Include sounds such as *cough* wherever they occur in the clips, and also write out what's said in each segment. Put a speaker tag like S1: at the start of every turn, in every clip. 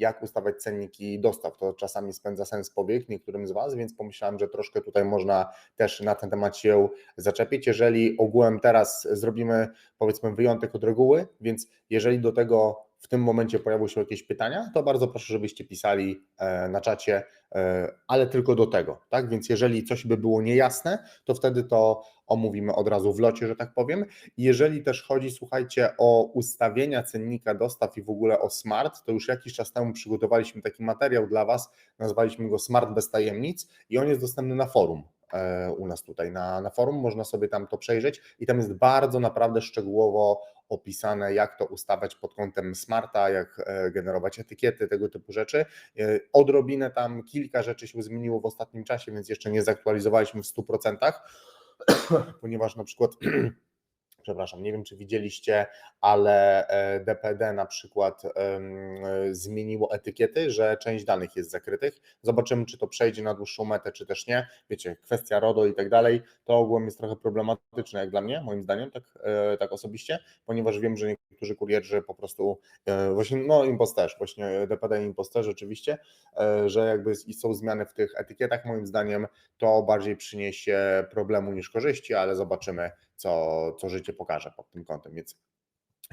S1: jak ustawiać cenniki dostaw. To czasami spędza sens powiek niektórym z Was, więc pomyślałem, że troszkę tutaj można też na ten temat się zaczepić. Jeżeli ogółem teraz zrobimy powiedzmy wyjątek od reguły, więc jeżeli do tego w tym momencie pojawią się jakieś pytania, to bardzo proszę, żebyście pisali e, na czacie, e, ale tylko do tego, tak? Więc jeżeli coś by było niejasne, to wtedy to omówimy od razu w locie, że tak powiem. Jeżeli też chodzi, słuchajcie, o ustawienia cennika dostaw i w ogóle o smart, to już jakiś czas temu przygotowaliśmy taki materiał dla Was, nazwaliśmy go Smart bez tajemnic i on jest dostępny na forum u nas tutaj na, na forum, można sobie tam to przejrzeć i tam jest bardzo naprawdę szczegółowo opisane, jak to ustawiać pod kątem smarta, jak e, generować etykiety, tego typu rzeczy. E, odrobinę tam kilka rzeczy się zmieniło w ostatnim czasie, więc jeszcze nie zaktualizowaliśmy w 100%, *coughs* ponieważ na przykład *clears throat* przepraszam, nie wiem czy widzieliście, ale DPD na przykład zmieniło etykiety, że część danych jest zakrytych. Zobaczymy, czy to przejdzie na dłuższą metę, czy też nie. Wiecie, kwestia RODO i tak dalej, to ogółem jest trochę problematyczne jak dla mnie, moim zdaniem, tak, e, tak osobiście, ponieważ wiem, że niektórzy kurierzy po prostu, e, właśnie, no imposterzy, właśnie DPD i imposterzy oczywiście, e, że jakby są zmiany w tych etykietach, moim zdaniem to bardziej przyniesie problemu niż korzyści, ale zobaczymy, co, co życie pokaże pod tym kątem, więc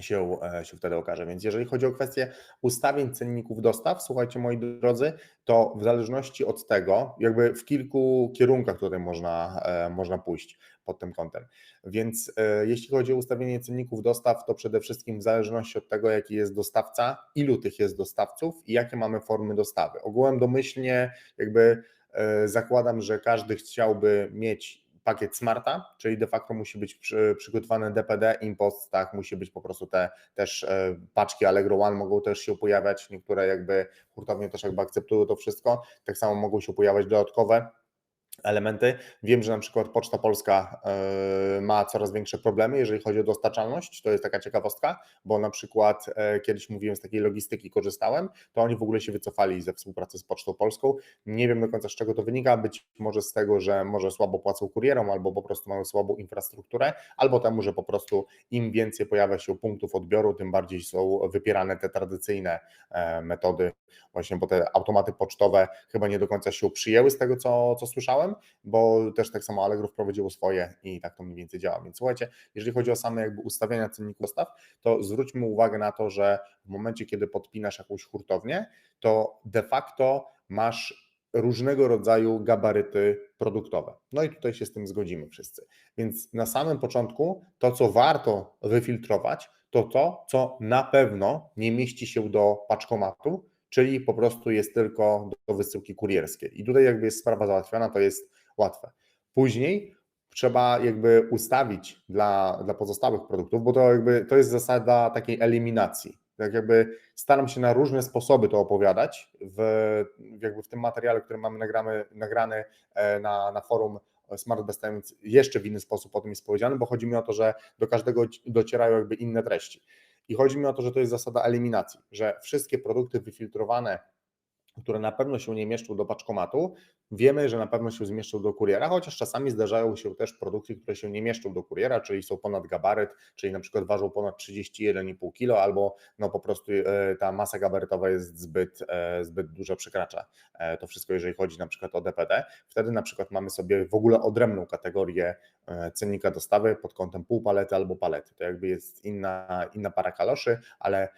S1: się, e, się wtedy okaże. Więc jeżeli chodzi o kwestię ustawień cenników dostaw, słuchajcie moi drodzy, to w zależności od tego, jakby w kilku kierunkach tutaj można, e, można pójść pod tym kątem. Więc e, jeśli chodzi o ustawienie cenników dostaw, to przede wszystkim w zależności od tego, jaki jest dostawca, ilu tych jest dostawców i jakie mamy formy dostawy. Ogółem domyślnie jakby zakładam, że każdy chciałby mieć pakiet smarta, czyli de facto musi być przy, przygotowany DPD, impost, tak, musi być po prostu te też e, paczki Allegro One mogą też się pojawiać, niektóre jakby hurtownie też jakby akceptują to wszystko, tak samo mogą się pojawiać dodatkowe elementy. Wiem, że na przykład Poczta Polska e, ma coraz większe problemy, jeżeli chodzi o dostarczalność. To jest taka ciekawostka, bo na przykład e, kiedyś mówiłem z takiej logistyki, korzystałem, to oni w ogóle się wycofali ze współpracy z Pocztą Polską. Nie wiem do końca z czego to wynika, być może z tego, że może słabo płacą kurierom, albo po prostu mają słabą infrastrukturę, albo temu, że po prostu im więcej pojawia się punktów odbioru, tym bardziej są wypierane te tradycyjne e, metody, właśnie bo te automaty pocztowe chyba nie do końca się przyjęły z tego, co, co słyszałem bo też tak samo Allegro wprowadziło swoje i tak to mniej więcej działa. Więc słuchajcie, jeżeli chodzi o same jakby ustawienia cenników dostaw, to zwróćmy uwagę na to, że w momencie, kiedy podpinasz jakąś hurtownię, to de facto masz różnego rodzaju gabaryty produktowe. No i tutaj się z tym zgodzimy wszyscy. Więc na samym początku to, co warto wyfiltrować, to to, co na pewno nie mieści się do paczkomatu, czyli po prostu jest tylko do wysyłki kurierskiej. I tutaj jakby jest sprawa załatwiona, to jest łatwe. Później trzeba jakby ustawić dla, dla pozostałych produktów, bo to jakby to jest zasada takiej eliminacji. Tak jakby staram się na różne sposoby to opowiadać w, jakby w tym materiale, który mamy nagramy, nagrany e, na, na forum Smart Best jeszcze w inny sposób o tym jest powiedziane, bo chodzi mi o to, że do każdego docierają jakby inne treści. I chodzi mi o to, że to jest zasada eliminacji, że wszystkie produkty wyfiltrowane które na pewno się nie mieszczą do paczkomatu, wiemy, że na pewno się zmieszczą do kuriera, chociaż czasami zdarzają się też produkty, które się nie mieszczą do kuriera, czyli są ponad gabaryt, czyli na przykład ważą ponad 31,5 kg, albo no po prostu e, ta masa gabarytowa jest zbyt, e, zbyt duża, przekracza e, to wszystko, jeżeli chodzi na przykład o DPD. Wtedy na przykład mamy sobie w ogóle odrębną kategorię cennika dostawy pod kątem pół palety albo palety. To jakby jest inna, inna para kaloszy, ale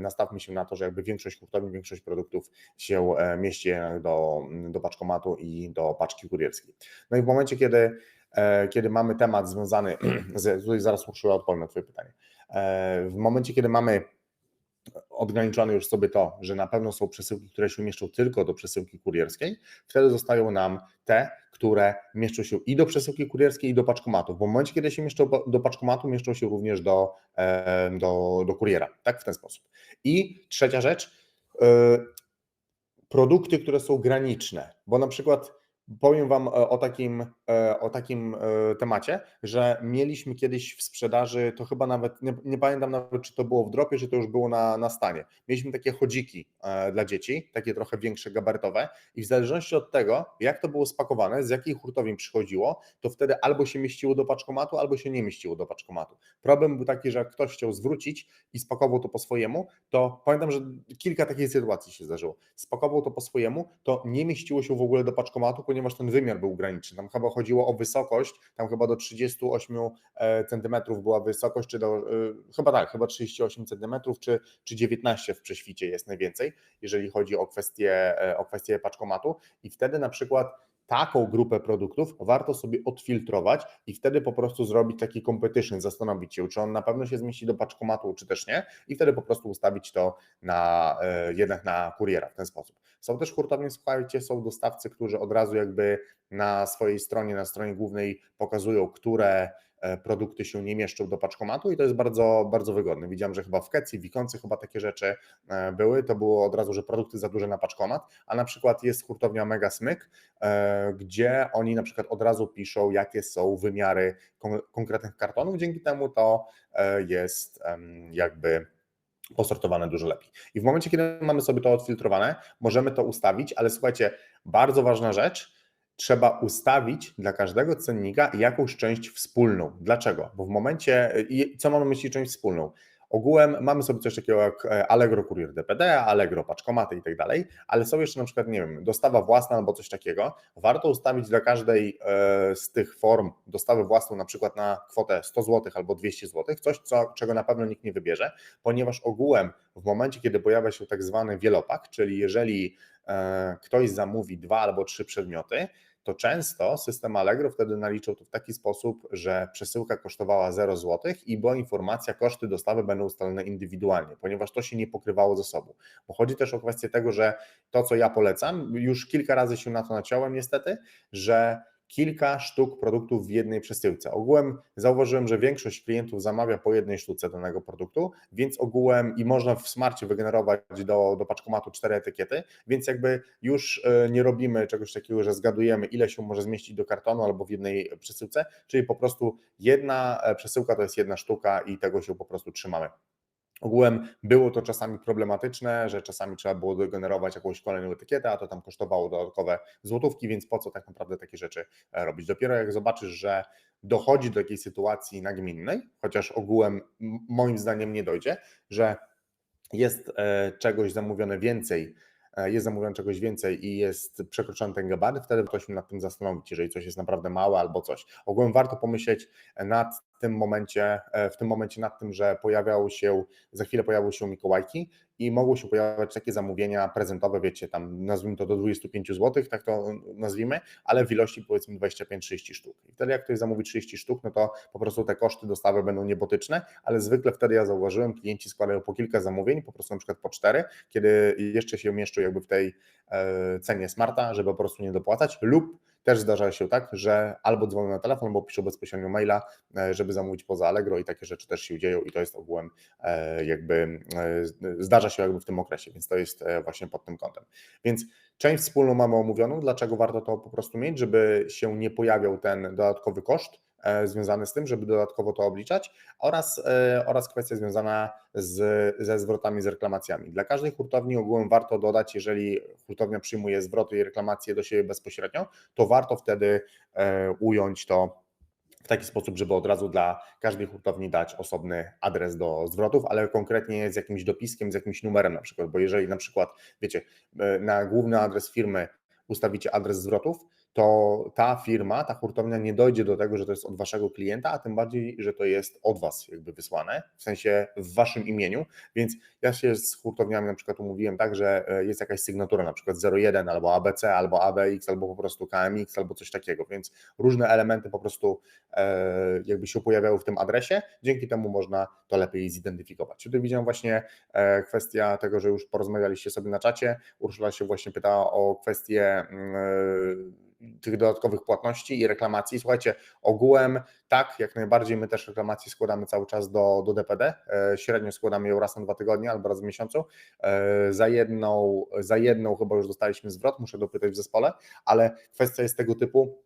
S1: nastawmy się na to, że jakby większość hurtowni, większość produktów się mieści do, do paczkomatu i do paczki kurierskiej. No i w momencie, kiedy, e, kiedy mamy temat związany *clears throat* z, tutaj zaraz muszę odpowiem na Twoje pytanie, e, w momencie, kiedy mamy odgraniczone już sobie to, że na pewno są przesyłki, które się mieszczą tylko do przesyłki kurierskiej, wtedy zostają nam te, które mieszczą się i do przesyłki kurierskiej, i do paczkomatu. W momencie, kiedy się mieszczą do paczkomatu, mieszczą się również do, do, do kuriera. Tak, w ten sposób. I trzecia rzecz, produkty, które są graniczne, bo na przykład Powiem Wam e, o takim, e, o takim e, temacie, że mieliśmy kiedyś w sprzedaży, to chyba nawet, nie, nie, pamiętam nawet, czy to było w dropie, czy to już było na, na stanie. Mieliśmy takie chodziki dla dzieci, takie trochę większe, gabarytowe i w zależności od tego, jak to było spakowane, z jakiej hurtowni przychodziło, to wtedy albo się mieściło do paczkomatu, albo się nie mieściło do paczkomatu. Problem był taki, że jak ktoś chciał zwrócić i spakował to po swojemu, to pamiętam, że kilka takich sytuacji się zdarzyło. Spakował to po swojemu, to nie mieściło się w ogóle do paczkomatu, ponieważ ten wymiar był graniczny. Tam chyba chodziło o wysokość, tam chyba do 38 e, cm była wysokość, czy do, e, chyba tak, chyba 38 cm, czy, czy 19 w prześwicie jest najwięcej, jeżeli chodzi o kwestię, e, o kwestię paczkomatu. I wtedy na przykład taką grupę produktów warto sobie odfiltrować i wtedy po prostu zrobić taki competition, zastanowić się, czy on na pewno się zmieści do paczkomatu, czy też nie, i wtedy po prostu ustawić to na jednak na kuriera w ten sposób. Są też hurtownie, słuchajcie, są dostawcy, którzy od razu jakby na swojej stronie, na stronie głównej pokazują, które e, produkty się nie mieszczą do paczkomatu i to jest bardzo, bardzo wygodne. Widziałem, że chyba w Kecji, w Ikonce chyba takie rzeczy e, były, to było od razu, że produkty za duże na paczkomat, a na przykład jest hurtownia Mega Smyk, e, gdzie oni na przykład od razu piszą, jakie są wymiary konkretnych kartonów, dzięki temu to jest jakby posortowane dużo lepiej. I w momencie, kiedy mamy sobie to odfiltrowane, możemy to ustawić, ale słuchajcie, bardzo ważna rzecz, trzeba ustawić dla każdego cennika jakąś część wspólną. Dlaczego? Bo w momencie, co mamy myśli część wspólną? Ogółem mamy sobie coś takiego jak e, Allegro Courier DPD, Allegro paczkomaty i tak dalej, ale są jeszcze na przykład, nie wiem, dostawa własna albo coś takiego. Warto ustawić dla każdej e, z tych form dostawę własną na przykład na kwotę 100 zł albo 200 zł, coś, co, czego na pewno nikt nie wybierze, ponieważ ogółem w momencie, kiedy pojawia się tak zwany wielopak, czyli jeżeli e, ktoś zamówi dwa albo trzy przedmioty, to często system Allegro wtedy naliczył to w taki sposób, że przesyłka kosztowała 0 zł i była informacja, koszty dostawy będą ustalone indywidualnie, ponieważ to się nie pokrywało ze sobą. Bo chodzi też o kwestię tego, że to, co ja polecam, już kilka razy się na to naciąłem niestety, że kilka sztuk produktów w jednej przesyłce. Ogółem zauważyłem, że większość klientów zamawia po jednej sztuce danego produktu, więc ogółem i można w smarcie wygenerować do, do paczkomatu cztery etykiety, więc jakby już e, nie robimy czegoś takiego, że zgadujemy ile się może zmieścić do kartonu albo w jednej przesyłce, czyli po prostu jedna e, przesyłka to jest jedna sztuka i tego się po prostu trzymamy. Ogółem było to czasami problematyczne, że czasami trzeba było wygenerować jakąś kolejną etykietę, a to tam kosztowało dodatkowe złotówki, więc po co tak naprawdę takie rzeczy e, robić? Dopiero jak zobaczysz, że dochodzi do takiej sytuacji nagminnej, chociaż ogółem moim zdaniem nie dojdzie, że jest e, czegoś zamówione więcej E, jest zamówione czegoś więcej i jest przekroczony ten gabaryt, wtedy się nad tym zastanowić, jeżeli coś jest naprawdę małe albo coś. Ogółem warto pomyśleć nad tym momencie, e, w tym momencie nad tym, że pojawiały się, za chwilę pojawiły się Mikołajki i mogło się pojawiać takie zamówienia prezentowe, wiecie, tam nazwijmy to do 25 zł, tak to nazwijmy, ale w ilości powiedzmy 25-30 sztuk. I wtedy jak ktoś zamówi 30 sztuk, no to po prostu te koszty dostawy będą niebotyczne, ale zwykle wtedy ja zauważyłem, klienci składają po kilka zamówień, po prostu na przykład po cztery, kiedy jeszcze się mieszczą jakby w tej e, cenie smarta, żeby po prostu nie dopłacać lub też zdarza się tak, że albo dzwonią na telefon, albo piszą bezpośrednio maila, e, żeby zamówić poza Allegro i takie rzeczy też się dzieją i to jest ogółem e, jakby e, zdarza się jakby w tym okresie, więc to jest właśnie pod tym kątem. Więc część wspólną mamy omówioną, dlaczego warto to po prostu mieć, żeby się nie pojawiał ten dodatkowy koszt, związany z tym, żeby dodatkowo to obliczać oraz, e, oraz kwestia związana z, ze zwrotami, z reklamacjami. Dla każdej hurtowni ogółem warto dodać, jeżeli hurtownia przyjmuje zwroty i reklamacje do siebie bezpośrednio, to warto wtedy e, ująć to w taki sposób, żeby od razu dla każdej hurtowni dać osobny adres do zwrotów, ale konkretnie z jakimś dopiskiem, z jakimś numerem na przykład, bo jeżeli na przykład, wiecie, na główny adres firmy ustawicie adres zwrotów, to ta firma, ta hurtownia nie dojdzie do tego, że to jest od waszego klienta, a tym bardziej, że to jest od was jakby wysłane, w sensie w waszym imieniu, więc ja się z hurtowniami na przykład umówiłem tak, że e, jest jakaś sygnatura, na przykład 01 albo ABC, albo ABX, albo po prostu KMX, albo coś takiego, więc różne elementy po prostu e, jakby się pojawiały w tym adresie, dzięki temu można to lepiej zidentyfikować. Tutaj widziałem właśnie e, kwestia tego, że już porozmawialiście sobie na czacie, Urszula się właśnie pytała o kwestię mm, tych dodatkowych płatności i reklamacji. Słuchajcie, ogółem tak, jak najbardziej my też reklamacje składamy cały czas do, do DPD. E, Średnio składamy ją raz na dwa tygodnie albo raz w miesiącu. E, Za jedną, za jedną chyba już dostaliśmy zwrot, muszę dopytać w zespole, ale kwestia jest tego typu,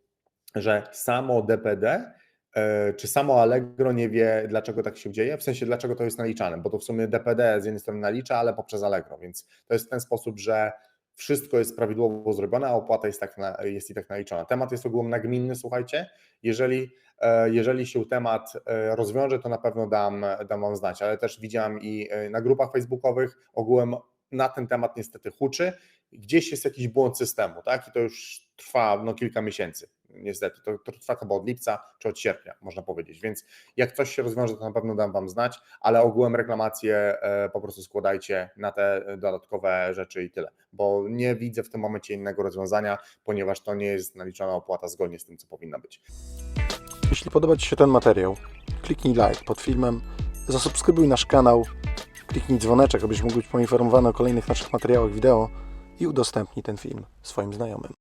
S1: że samo DPD e, czy samo Allegro nie wie, dlaczego tak się dzieje, w sensie dlaczego to jest naliczane, bo to w sumie DPD z jednej strony nalicza, ale poprzez Allegro, więc to jest w ten sposób, że wszystko jest prawidłowo zrobione, a opłata jest, tak na, jest i tak naliczona. Temat jest ogółem nagminny, słuchajcie, jeżeli, e, jeżeli się temat e, rozwiąże, to na pewno dam, dam Wam znać, ale też widziałem i e, na grupach facebookowych ogółem na ten temat niestety huczy, gdzieś jest jakiś błąd systemu, tak, i to już trwa no, kilka miesięcy, niestety, to, to trwa chyba od lipca czy od sierpnia, można powiedzieć, więc jak coś się rozwiąże, to na pewno dam Wam znać, ale ogółem reklamacje e, po prostu składajcie na te dodatkowe rzeczy i tyle, bo nie widzę w tym momencie innego rozwiązania, ponieważ to nie jest naliczona opłata zgodnie z tym, co powinna być.
S2: Jeśli podoba Ci się ten materiał, kliknij like pod filmem, zasubskrybuj nasz kanał, kliknij dzwoneczek, abyś mógł być poinformowany o kolejnych naszych materiałach wideo i udostępnij ten film swoim znajomym.